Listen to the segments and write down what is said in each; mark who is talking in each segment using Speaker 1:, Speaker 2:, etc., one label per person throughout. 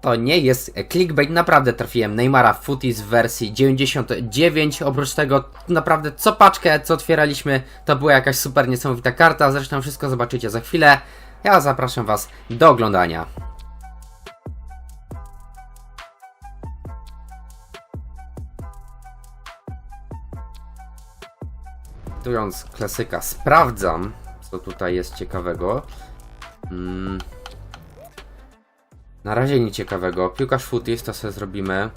Speaker 1: To nie jest clickbait, naprawdę trafiłem Neymara Footies w wersji 99. Oprócz tego, naprawdę co paczkę, co otwieraliśmy, to była jakaś super niesamowita karta. Zresztą wszystko zobaczycie za chwilę. Ja zapraszam Was do oglądania. Tując klasyka, sprawdzam, co tutaj jest ciekawego. Mm. Na razie nic ciekawego. Piłkarz footies to sobie zrobimy.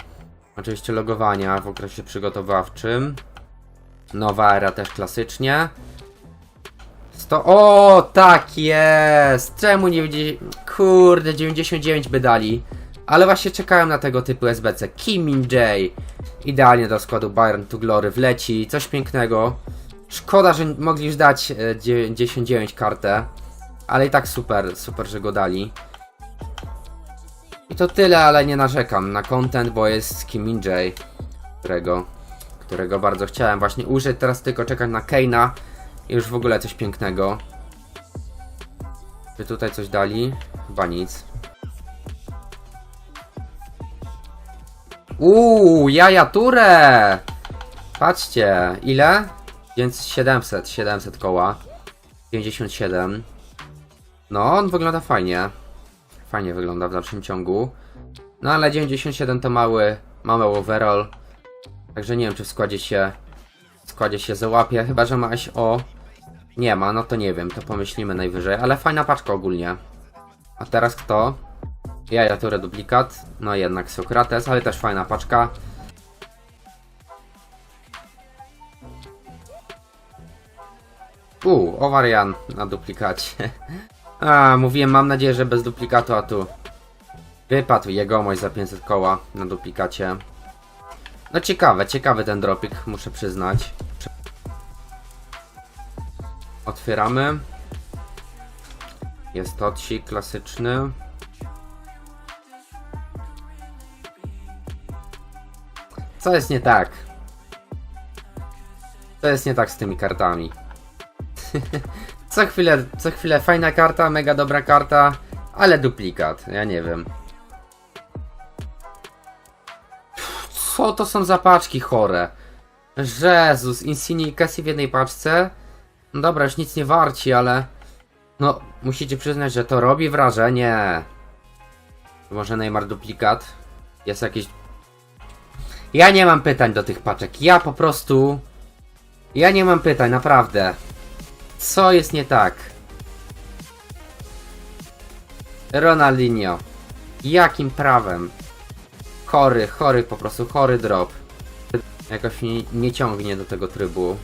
Speaker 1: Oczywiście logowania w okresie przygotowawczym. Nowa era też klasycznie. Sto... O, tak jest! Czemu nie wiedzieli... Kurde, 99 by dali. Ale właśnie czekałem na tego typu SBC. Kim Min. Idealnie do składu Bayern to Glory wleci. Coś pięknego. Szkoda, że mogli już dać e, 99 kartę. Ale i tak super, super, że go dali. I to tyle, ale nie narzekam na content, bo jest Kim Min Jae, którego, którego bardzo chciałem właśnie użyć. Teraz tylko czekać na Keina i już w ogóle coś pięknego. Czy tutaj coś dali? Chyba nic. Uuu, jaja ture! Patrzcie, ile? Więc 700, 700 koła. 57. No, on wygląda fajnie. Fajnie wygląda w dalszym ciągu. No ale 97 to mały, mały overall. Także nie wiem, czy w składzie się w składzie się załapie, chyba że ma o nie ma, no to nie wiem, to pomyślimy najwyżej, ale fajna paczka ogólnie. A teraz kto? Jaja Ture duplikat, no jednak Sokrates, ale też fajna paczka. Uuu, Owarian na duplikacie. A, mówiłem, mam nadzieję, że bez duplikatu, a tu wypadł jegomość za 500 koła na duplikacie. No ciekawe, ciekawy ten dropik, muszę przyznać. Otwieramy. Jest Totsi klasyczny. Co jest nie tak? Co jest nie tak z tymi kartami? co chwilę, co chwilę fajna karta, mega dobra karta, ale duplikat, ja nie wiem. Co to są za paczki chore? Jezus, Insigne i Cassie w jednej paczce? No dobra, już nic nie warci, ale... No, musicie przyznać, że to robi wrażenie. Może Neymar duplikat? Jest jakiś... Ja nie mam pytań do tych paczek. Ja po prostu... Ja nie mam pytań, naprawdę. Co jest nie tak? Ronaldinho. Jakim prawem? Chory, chory po prostu, chory drop. Jakoś mnie nie ciągnie do tego trybu.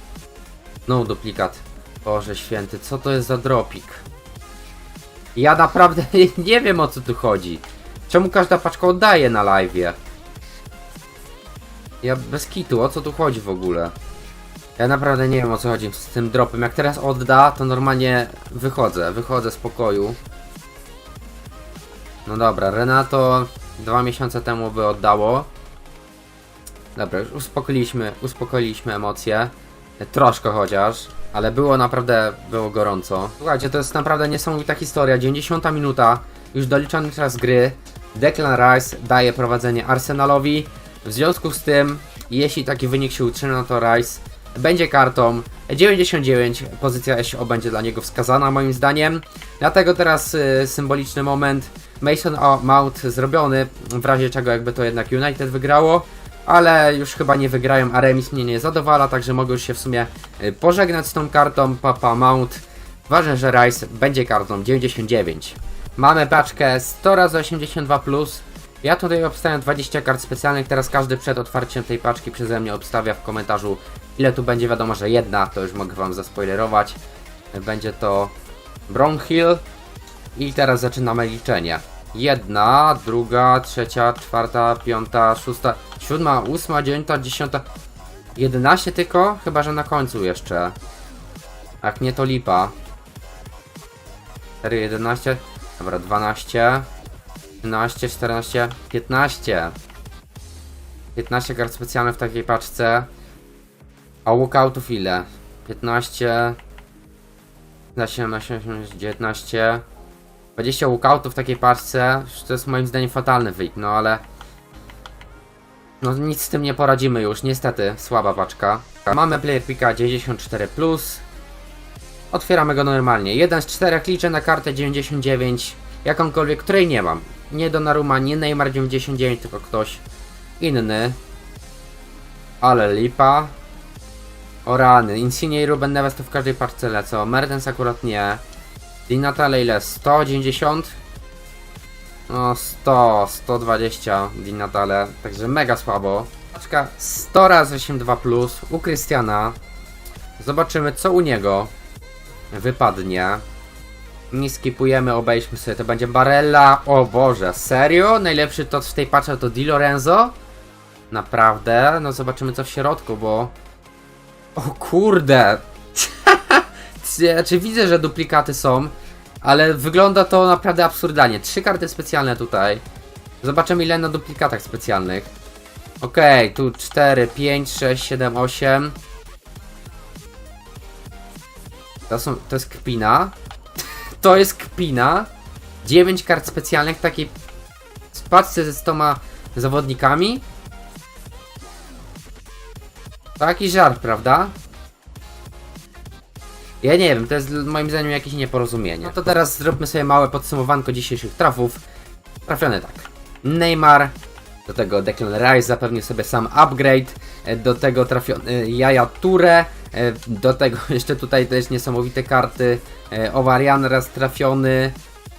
Speaker 1: No duplikat. Boże święty, co to jest za dropik? Ja naprawdę nie wiem o co tu chodzi. Czemu każda paczka oddaje na live'ie? Ja bez kitu, o co tu chodzi w ogóle? Ja naprawdę nie wiem o co chodzi z tym dropem. Jak teraz odda, to normalnie wychodzę. Wychodzę z pokoju. No dobra, Renato dwa miesiące temu by oddało. Dobra, już uspokoiliśmy, uspokoiliśmy emocje. Troszkę chociaż, ale było naprawdę, było gorąco. Słuchajcie, to jest naprawdę niesamowita historia. 90 minuta, już doliczony czas gry. Declan Rice daje prowadzenie Arsenalowi. W związku z tym, jeśli taki wynik się utrzyma, no to Rice będzie kartą 99, pozycja SO będzie dla niego wskazana moim zdaniem. Dlatego teraz y, symboliczny moment. Mason Mount zrobiony, w razie czego jakby to jednak United wygrało. Ale już chyba nie wygrają, a remis mnie nie zadowala, także mogę już się w sumie y, pożegnać z tą kartą. Papa Mount. Ważne, że Rice będzie kartą 99. Mamy paczkę 100 razy 82 plus. Ja tutaj obstawiam 20 kart specjalnych, teraz każdy przed otwarciem tej paczki przeze mnie obstawia w komentarzu ile tu będzie, wiadomo, że jedna, to już mogę wam zaspoilerować. Będzie to Bronhill i teraz zaczynamy liczenie. Jedna, druga, trzecia, czwarta, piąta, szósta, siódma, ósma, dziewiąta, dziesiąta, jedenaście tylko? Chyba, że na końcu jeszcze. Jak nie, to lipa. 4, 11, dobra, 12, 13, 14, 15. 15 kart specjalnych w takiej paczce. A walkoutów ile? 15, 17, 18, 19, 20 walkoutów w takiej paczce, to jest moim zdaniem fatalny wynik, no ale... No nic z tym nie poradzimy już, niestety, słaba paczka. Mamy Player Picka 94+. Otwieramy go normalnie. Jeden z czterech liczę na kartę 99, jakąkolwiek, której nie mam. Nie Donnarumma, nie Neymar 99, tylko ktoś inny. Ale lipa. O rany, Insigne i Ruben Neves to w każdej paczce lecą. Mertens akurat nie. Di Natale ile? 190? No 100, 120 Di Natale, także mega słabo. Paczka 100 razy 82 plus u Krystiana. Zobaczymy co u niego wypadnie. Nie skipujemy, obejrzmy sobie, to będzie Barella. O Boże, serio? Najlepszy to w tej paczce to Di Lorenzo? Naprawdę? No zobaczymy co w środku, bo... O kurde! Znaczy widzę, że duplikaty są, ale wygląda to naprawdę absurdalnie. Trzy karty specjalne tutaj. Zobaczymy ile na duplikatach specjalnych. Okej, tu 4, 5, 6, 7, 8. To, są, to jest kpina. To jest kpina. 9 kart specjalnych w takiej paczce ze 100 zawodnikami. Taki żart, prawda? Ja nie wiem, to jest moim zdaniem jakieś nieporozumienie. No to teraz zróbmy sobie małe podsumowanko dzisiejszych trafów. Trafiony tak. Neymar, do tego Declan Rice zapewnił sobie sam upgrade, e, do tego trafiony Jaja Ture, e, do tego jeszcze tutaj też niesamowite karty. e, Owarian raz trafiony,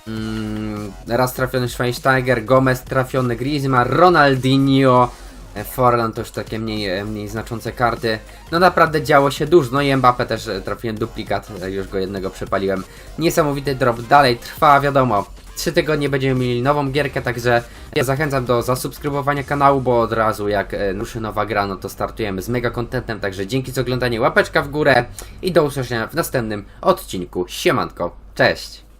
Speaker 1: mm, raz trafiony Schweinsteiger, Gomez trafiony, Griezmann, Ronaldinho, e, Forlan to już takie mniej, e, mniej znaczące karty. No naprawdę działo się dużo. No i Mbappe też e, trafiłem duplikat, e, już go jednego przepaliłem. Niesamowity drop dalej trwa, wiadomo. Trzy tygodnie będziemy mieli nową gierkę, także ja zachęcam do zasubskrybowania kanału, bo od razu jak e, ruszy nowa gra, no to startujemy z mega contentem, także dzięki za oglądanie, łapeczka w górę i do usłyszenia w następnym odcinku. Siemanko, cześć!